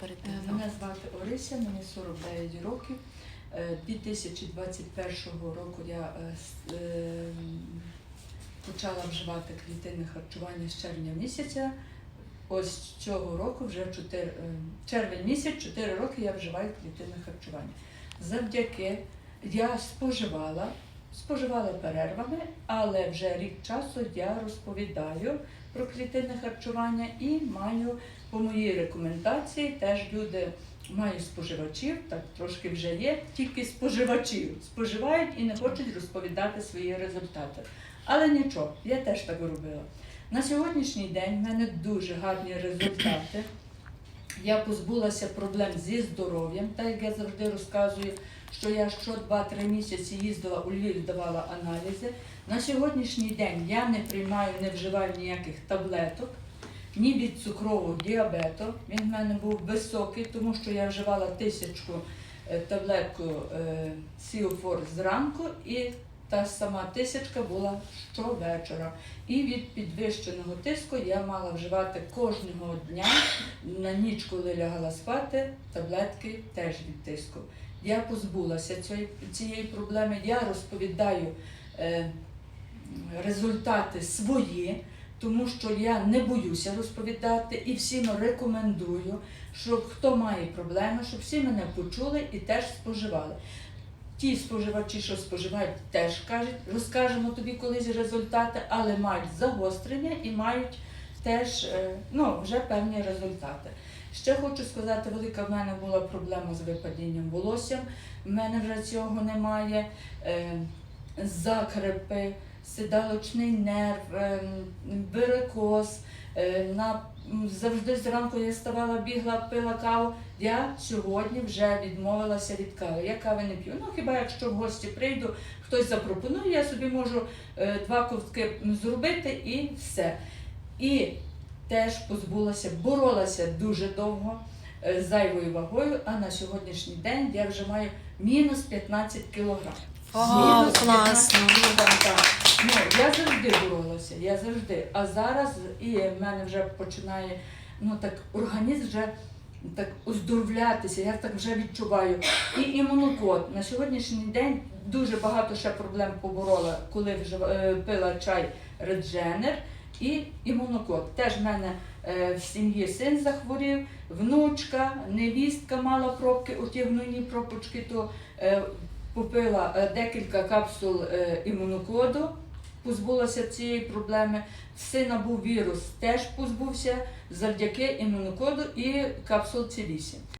Перед Е. Мене звати Орися, мені 49 років. Е, 2021 року я е, е, почала вживати клітинне харчування з червня місяця. Ось цього року, вже 4, е, червень місяць, 4 роки я вживаю клітинне харчування. Завдяки я споживала, споживала перервами, але вже рік часу я розповідаю про клітинне харчування і маю по моїй рекомендації теж люди мають споживачів, так трошки вже є, тільки споживачів споживають і не хочуть розповідати свої результати. Але нічого, я теж так робила. На сьогоднішній день в мене дуже гарні результати. Я позбулася проблем зі здоров'ям, так як я завжди розказую, що я що 2-3 місяці їздила у Львів, здавала аналізи. На сьогоднішній день я не приймаю, не вживаю ніяких таблеток, ні від цукрового діабету. Він в мене був високий, тому що я вживала тисячку е, таблетку е, Сіофор зранку і та сама тисячка була щовечора. І від підвищеного тиску я мала вживати кожного дня на ніч, коли лягала спати, таблетки теж від тиску. Я позбулася цієї, проблеми. Я розповідаю е, результати свої, тому що я не боюся розповідати і всім рекомендую, щоб хто має проблеми, щоб всі мене почули і теж споживали. Ті споживачі, що споживають, теж кажуть, розкажемо тобі колись результати, але мають загострення і мають теж е, ну, вже певні результати. Ще хочу сказати, велика в мене була проблема з випадінням волосся. В мене вже цього немає. Е, закрепи, сидалочний нерв, е. Е, на, завжди зранку я ставала, бігла, пила каву. Я сьогодні вже відмовилася від кави. Я кави не п'ю. Ну хіба якщо в гості прийду, хтось запропонує, я собі можу два ковтки зробити і все. І теж позбулася, боролася дуже довго е, з зайвою вагою, а на сьогоднішній день я вже маю мінус 15 кілограм. Мінус класно. кілограм, так. Ну, я завжди боролася, я завжди. А зараз і в мене вже починає ну так організм вже так оздоровлятися, я так вже відчуваю. І імунокод. На сьогоднішній день дуже багато ще проблем поборола, коли вже е, пила чай Редженер і імунокод. Теж в мене е, в сім'ї син захворів, внучка, невістка мала пробки, оті гнойні пробочки, то е, попила е, декілька капсул е, імунокоду, позбулася цієї проблеми. Сина був вірус, теж позбувся завдяки імунокоду і капсул С8.